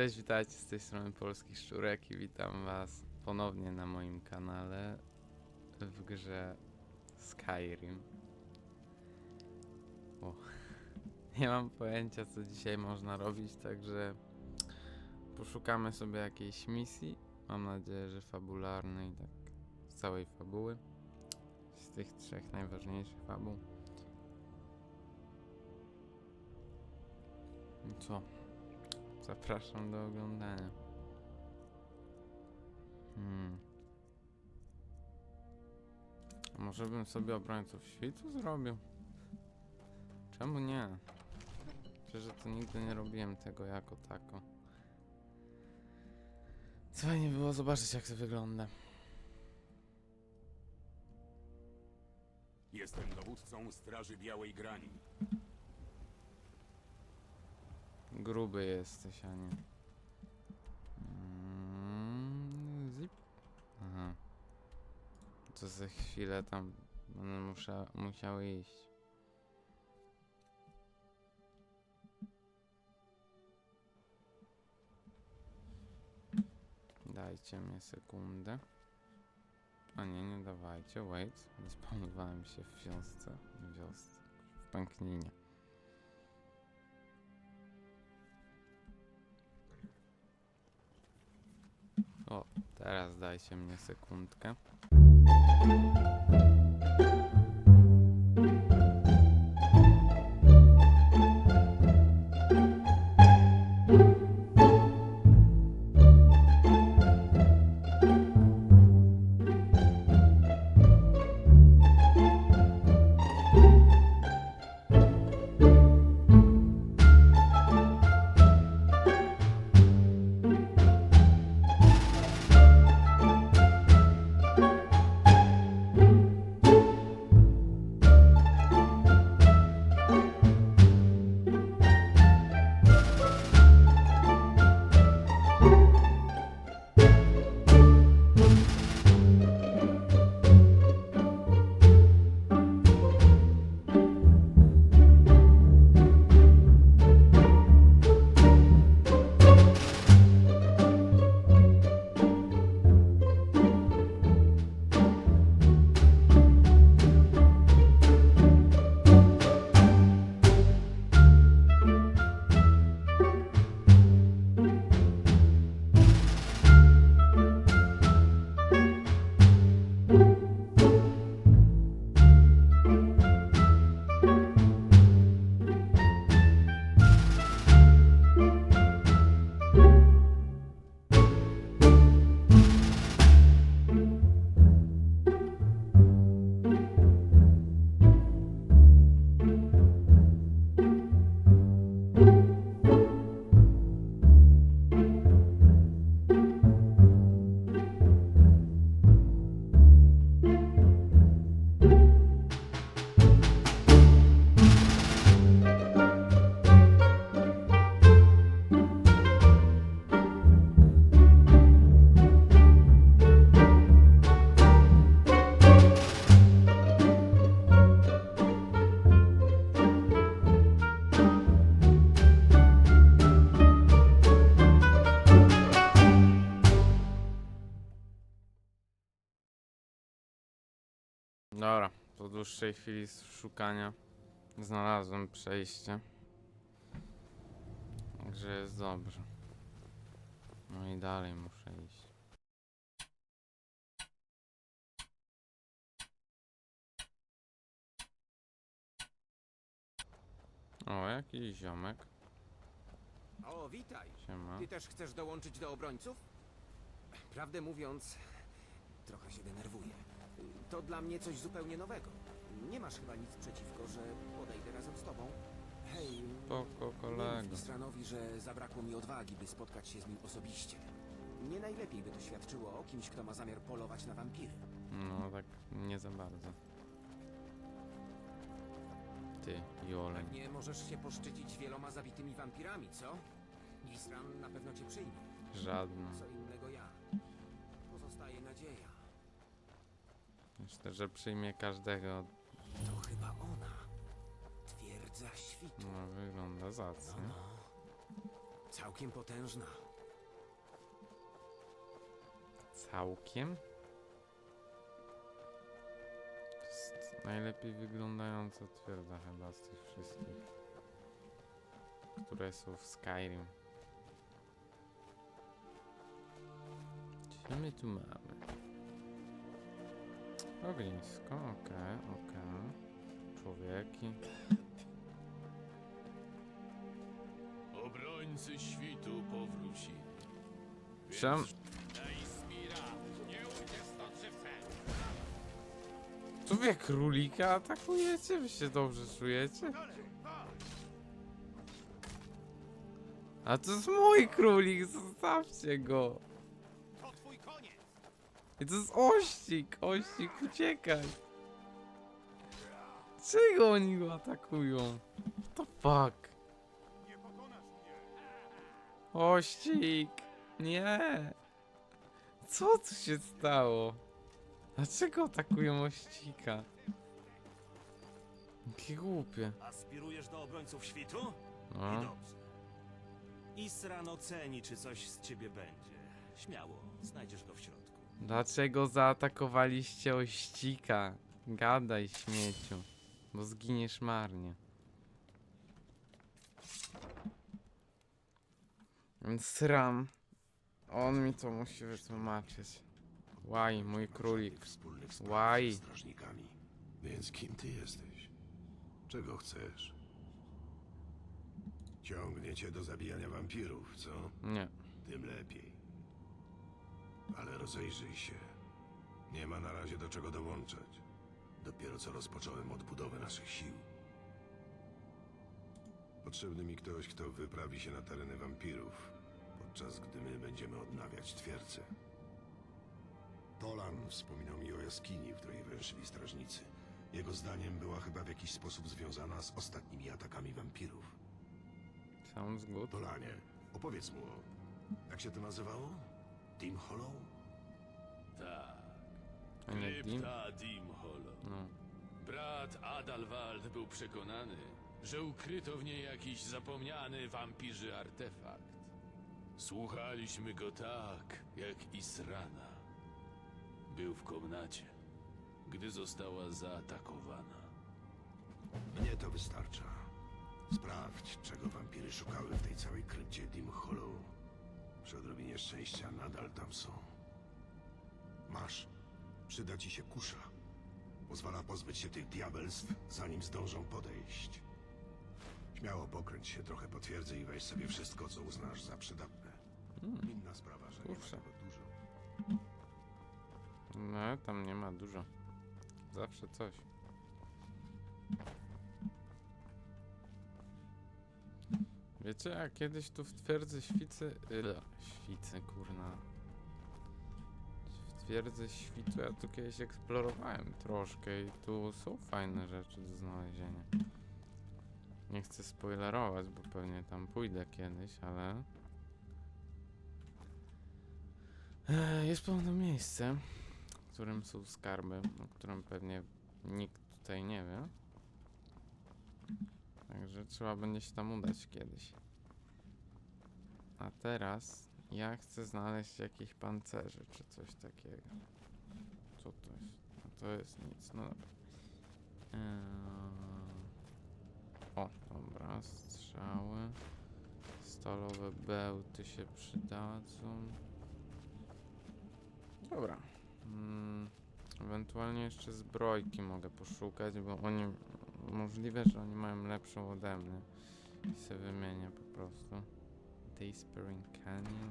Cześć, witajcie z tej strony Polski Szczurek i witam was ponownie na moim kanale w grze Skyrim. O. Nie mam pojęcia co dzisiaj można robić, także poszukamy sobie jakiejś misji. Mam nadzieję, że fabularnej, tak z całej fabuły. Z tych trzech najważniejszych fabuł. Co? Zapraszam do oglądania. Hmm. Może bym sobie obrońców świtu zrobił? Czemu nie? Przecież to nigdy nie robiłem tego jako tako. Co fajnie było zobaczyć jak to wygląda. Jestem dowódcą Straży Białej Grani. Gruby jesteś, a nie. Mm, zip. Aha. To za chwilę tam musiał iść. Dajcie mnie sekundę. A nie, nie dawajcie, wait. Zespawnowałem się w wiosce. W wiosce. W pękninie. O, teraz dajcie mnie sekundkę. Dłuższej chwili szukania znalazłem przejście. Także jest dobrze. No i dalej muszę iść. O, jakiś ziomek. O, witaj. Siema. Ty też chcesz dołączyć do obrońców? Prawdę mówiąc, trochę się denerwuję. To dla mnie coś zupełnie nowego. Nie masz chyba nic przeciwko, że podejdę razem z tobą? Hej, Spoko, nie kolego. mów Istranowi, że zabrakło mi odwagi, by spotkać się z nim osobiście. Nie najlepiej by to świadczyło o kimś, kto ma zamiar polować na wampiry. No tak nie za bardzo. Ty, Joleń. Pewnie możesz się poszczycić wieloma zabitymi wampirami, co? Isran na pewno cię przyjmie. Żadna. Co innego ja. Pozostaje nadzieja. Myślę, że przyjmie każdego. To chyba ona. Twierdza świtu. No wygląda zacnie. No, no. Całkiem potężna. Całkiem? Jest najlepiej wyglądająca twierdza chyba z tych wszystkich, które są w Skyrim. Co my tu mamy? Ognisko, okej, okej. Człowieki. Obrońcy świtu powrócili. Czem? Co wy królika atakujecie? Wy się dobrze czujecie? A to jest mój królik, zostawcie go! I to jest ościg, ościg, uciekaj! Czego oni go atakują? What the fuck? Ościg! Nie! Co tu się stało? Dlaczego atakują ościka? Jakie głupie. Aspirujesz do obrońców świtu? I No. dobrze. Isran oceni, czy coś z ciebie będzie. Śmiało, znajdziesz go w środku. Dlaczego zaatakowaliście ościka? Gadaj, śmieciu. Bo zginiesz marnie. Więc sram. On mi to musi wytłumaczyć. Łaj, mój królik. wspólnych Łaj. ze strażnikami. Więc kim ty jesteś? Czego chcesz? Ciągnie cię do zabijania wampirów, co? Nie. Tym lepiej. Ale rozejrzyj się. Nie ma na razie do czego dołączać. Dopiero co rozpocząłem odbudowę naszych sił. Potrzebny mi ktoś, kto wyprawi się na tereny wampirów, podczas gdy my będziemy odnawiać twierdzę. Tolan wspominał mi o jaskini, w której węszyli strażnicy. Jego zdaniem była chyba w jakiś sposób związana z ostatnimi atakami wampirów. Sounds good. Tolanie, opowiedz mu o... Jak się to nazywało? Team Hollow? Tak. A nie Dim? Krypta Dim Hollow. No. Brat Adalwald był przekonany, że ukryto w niej jakiś zapomniany wampirzy artefakt. Słuchaliśmy go tak, jak Israna. Był w komnacie, gdy została zaatakowana. Mnie to wystarcza. Sprawdź, czego wampiry szukały w tej całej krypcie Dim Hollow. Przy odrobinie szczęścia nadal tam są. Masz. Przyda ci się kusza. Pozwala pozbyć się tych diabelstw, zanim zdążą podejść. Śmiało pokręć się trochę po twierdzy i weź sobie wszystko, co uznasz za przydatne. Inna sprawa, że nie ma kurczę. tego dużo. No, tam nie ma dużo. Zawsze coś. Wiecie, ja kiedyś tu w twierdzy świcy... Ile? Świcy, kurna. W twierdzy świtu ja tu kiedyś eksplorowałem troszkę i tu są fajne rzeczy do znalezienia. Nie chcę spoilerować, bo pewnie tam pójdę kiedyś, ale... Jest pewne miejsce, w którym są skarby, o którym pewnie nikt tutaj nie wie. Także trzeba będzie się tam udać kiedyś. A teraz ja chcę znaleźć jakieś pancerze czy coś takiego. Co to jest? No to jest nic, no dobra. Eee... O, dobra, strzały. Stalowe bełty się przydadzą. Dobra. Mm, ewentualnie jeszcze zbrojki mogę poszukać, bo oni... Możliwe, że oni mają lepszą ode mnie. I sobie wymienię po prostu. Dayspring Canyon.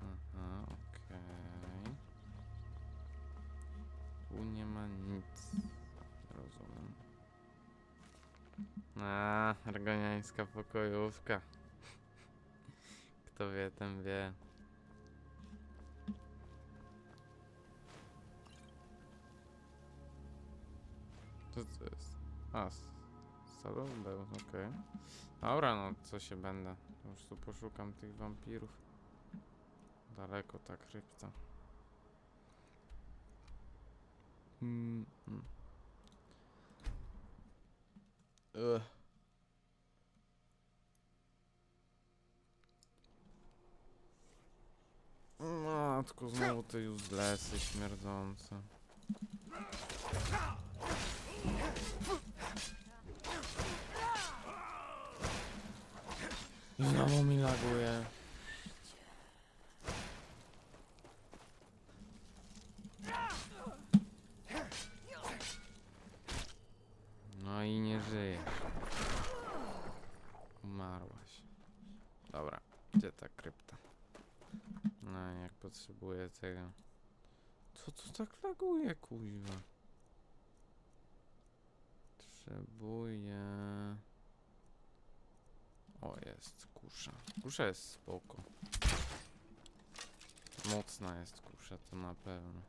Aha, okej. Tu nie ma nic. Rozumiem. A, argoniańska pokojówka. Kto wie, ten wie. Co to jest? A, salon był, okej. Dobra, no co się będę. Po prostu poszukam tych wampirów. Daleko ta krypta. Mm, matko, znowu te uselessy śmierdzące. Znowu mi laguje. No i nie żyjesz. Umarłaś. Dobra, gdzie ta krypta? No jak potrzebuję tego. Co to tak laguje, kuźwa? Potrzebuję... O, jest kusza. Kusza jest spoko. Mocna jest kusza, to na pewno.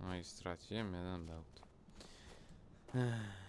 No i straciłem jeden bełt. Ech.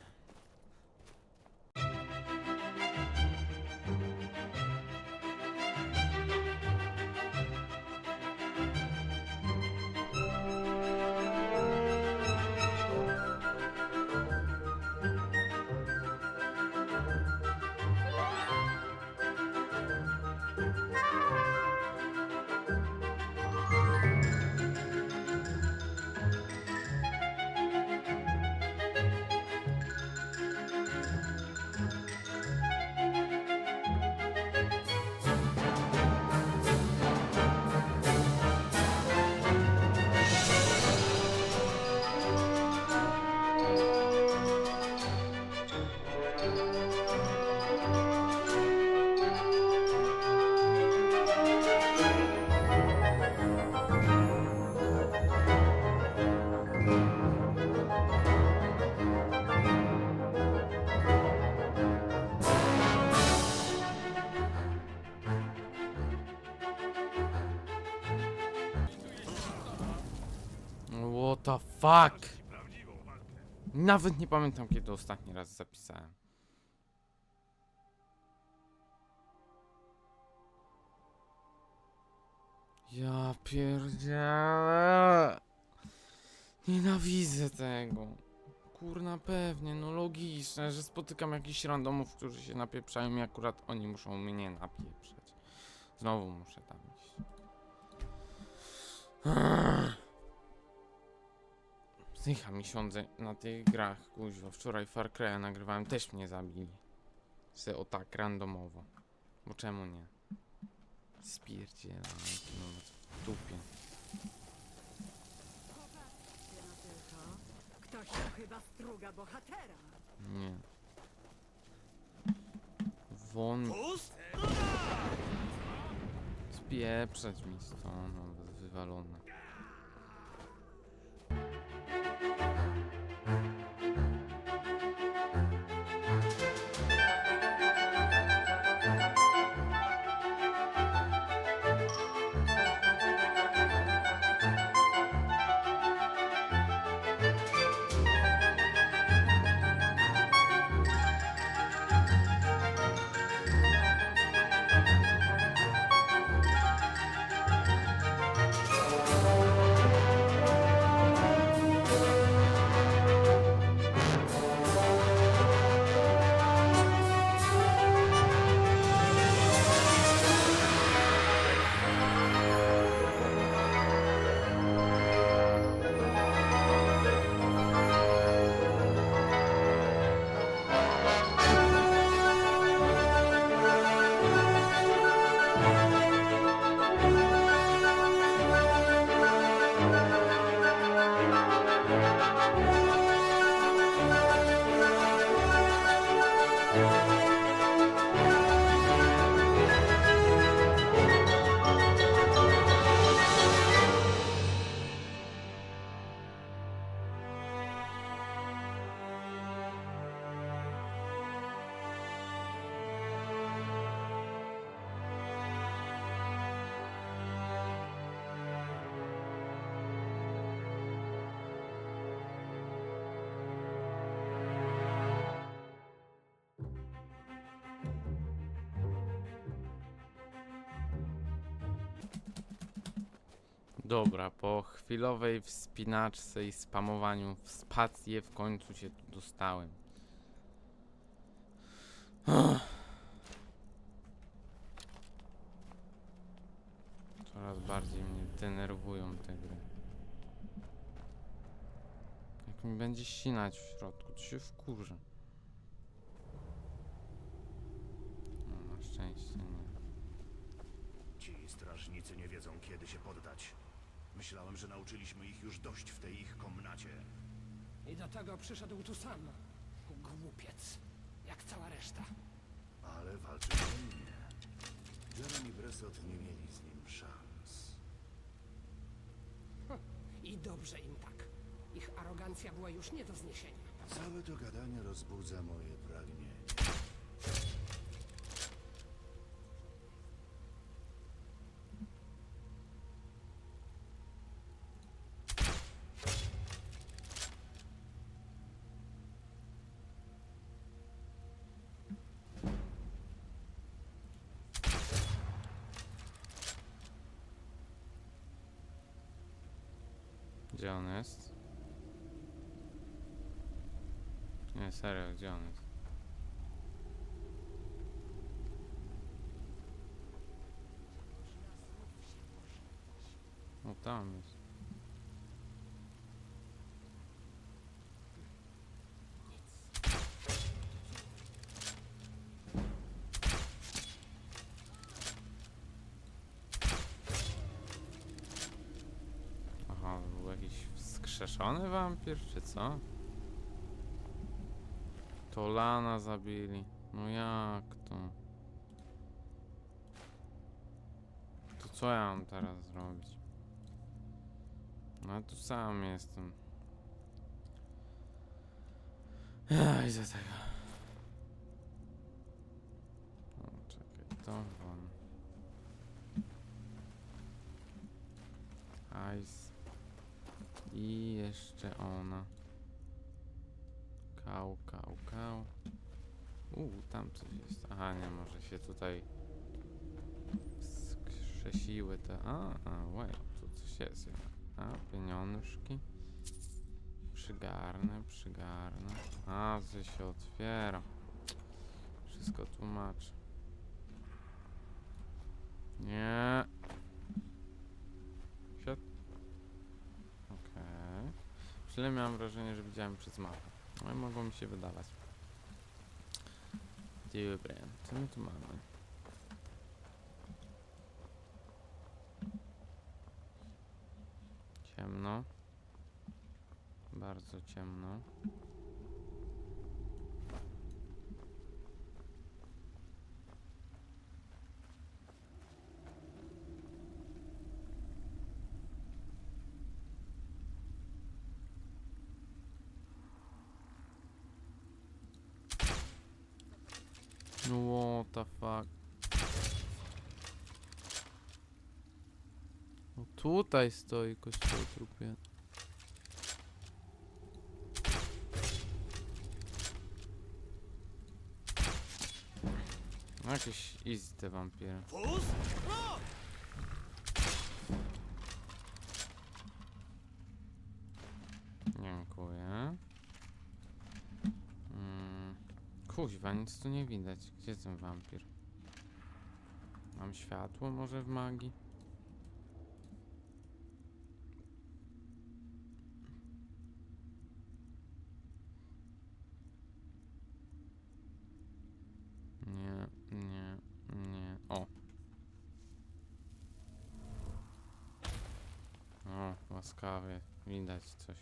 Fuck? Nawet nie pamiętam kiedy ostatni raz zapisałem. Ja pierdzielę. Nienawidzę tego. Kurna pewnie, no logiczne, że spotykam jakichś randomów, którzy się napieprzają i akurat oni muszą mnie napieprzać. Znowu muszę tam iść. Zdycha mi siądzę na tych grach, kuźwa. Wczoraj Far Cry'a nagrywałem, też mnie zabili. Se o tak, randomowo. Bo czemu nie? Spierdzielaj, no w dupie. Popatrzcie no tylko. Ktoś tu chyba struga bohatera. Nie. Won... Pust? Spieprzać mi stąd, no, wywalone. Dobra, po chwilowej wspinaczce i spamowaniu w spację w końcu się tu dostałem. Coraz bardziej mnie denerwują te gry. Jak mi będzie ścinać w środku, to się wkurzę. No, na szczęście nie. Ci strażnicy nie wiedzą, kiedy się poddać. Myślałem, że nauczyliśmy ich już dość w tej ich komnacie. I do tego przyszedł tu sam. Głupiec. Jak cała reszta. Ale walczył o mnie. Jeremy Bresot nie mieli z nim szans. I dobrze im tak. Ich arogancja była już nie do zniesienia. Całe to gadanie rozbudza moje pragnienie. Gdzie on jest? Nie, serio, gdzie on jest? Wskrzeszony wampir, czy co? To Lana zabili. No jak to? To co ja mam teraz zrobić? No tu sam jestem. Ej, za tego. Czekaj, to won. Ice. I jeszcze ona. Kał, kał, kał. Uuu, tam coś jest. Aha, nie, może się tutaj skrzesiły te... A, a, wait, tu coś jest. A, pieniążki. Przygarnę, przygarnę. A, coś się otwiera. Wszystko tłumaczy. Nie. Siad. Okej. Tyle miałem wrażenie, że widziałem przez mapę. No mogło mi się wydawać. Dobra, co my tu mamy? Ciemno. Bardzo ciemno. No what the fuck? No tutaj stoi kościół trupie. No jakieś easy te wampiry. Dziękuję. Mm. Kuźwa, nic tu nie widać. Gdzie ten wampir? Mam światło może w magii? Nie, nie, nie. O! O, łaskawie. Widać coś.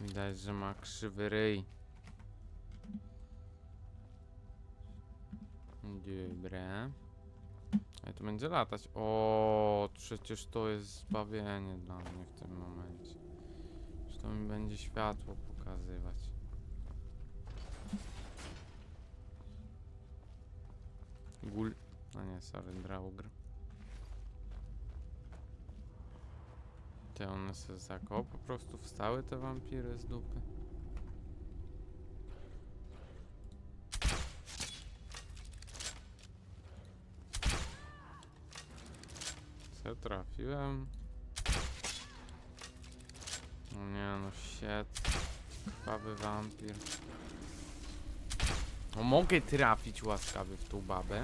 Widać, że ma krzywy ryj. Dobra. A tu będzie latać. O, przecież to jest zbawienie dla mnie w tym momencie. Że to mi będzie światło pokazywać. Gul. A nie, sorry, Draugr. Te one se zako po prostu wstały te wampiry z dupy. Co trafiłem? No nie no, shit. Krwawy wampir. No mogę trafić łaskawy w tą babę.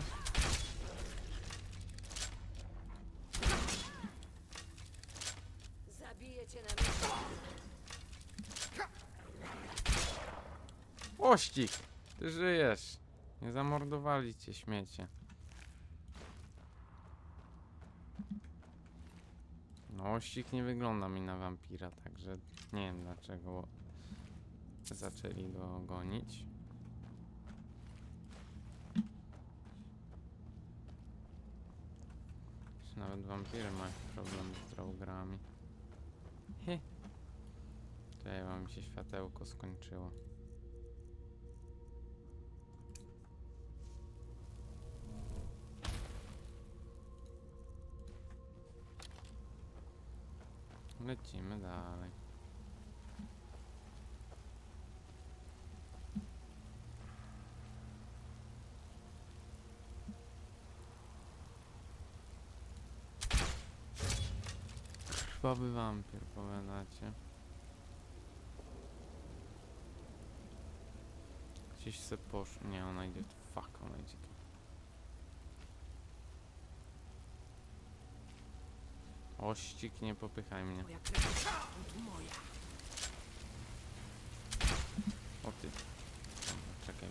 Ościg! Ty żyjesz! Nie zamordowali cię śmiecie. No, nie wygląda mi na wampira, także nie wiem dlaczego zaczęli go gonić. Czy nawet wampiry mają problem z draugrami. He. Tutaj wam się światełko skończyło. Lecimy dalej. Krwawy wampir, powiadacie. Gdzieś se poszł. Nie, ona idzie. Fuck, ona idzie tu. Ościg, nie popychaj mnie. O ty. Czekaj.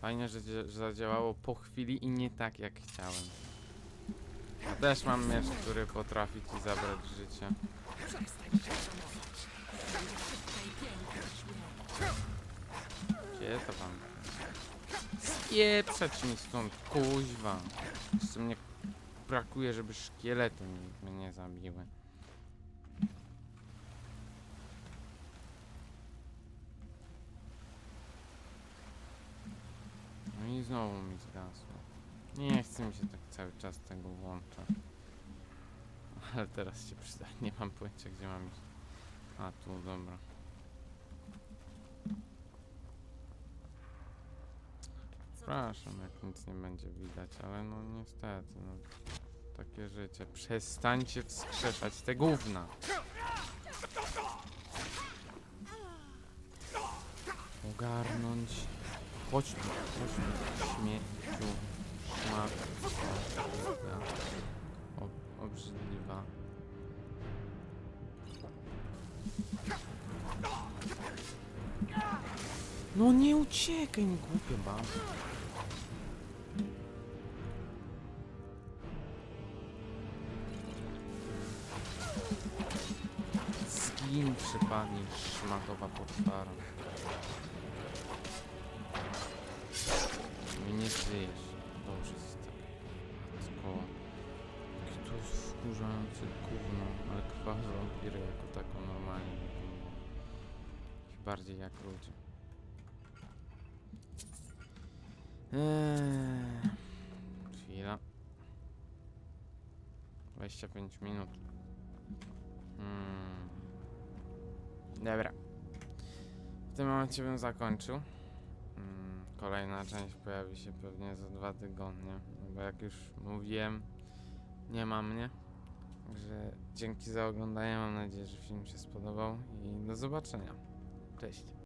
Fajnie, że, że zadziałało po chwili i nie tak jak chciałem. Też mam miecz, który potrafi ci zabrać życie. Gdzie to pan? Spieprzać mi stąd, kuźwa. Jeszcze mnie brakuje, żeby szkielety mnie zabiły. No i znowu mi zgasło. Nie chce mi się tak cały czas tego włącza. Ale teraz się przyda. Nie mam pojęcia gdzie mam iść. A tu, dobra. Przepraszam, jak nic nie będzie widać, ale no niestety, no takie życie. Przestańcie wskrzeszać te gówna. Ogarnąć. Chodź tu, chodź tu, śmieciu, szmatko. O, obrzydliwa. No nie uciekaj mi głupie babo. Zgin przypadnie szmatowa potwara. Mi nie żyjesz. Dobrze tak. Matko. Jakie to jest wkurzające gówno, ale krwawe wampiry jako tako normalnie wyglądają. I Bardziej jak ludzie. Eee, chwila. 25 minut. Hmm. Dobra. W tym momencie bym zakończył. Mm, Kolejna część pojawi się pewnie za dwa tygodnie, bo jak już mówiłem, nie ma mnie. Także dzięki za oglądanie, mam nadzieję, że film się spodobał i do zobaczenia. Cześć.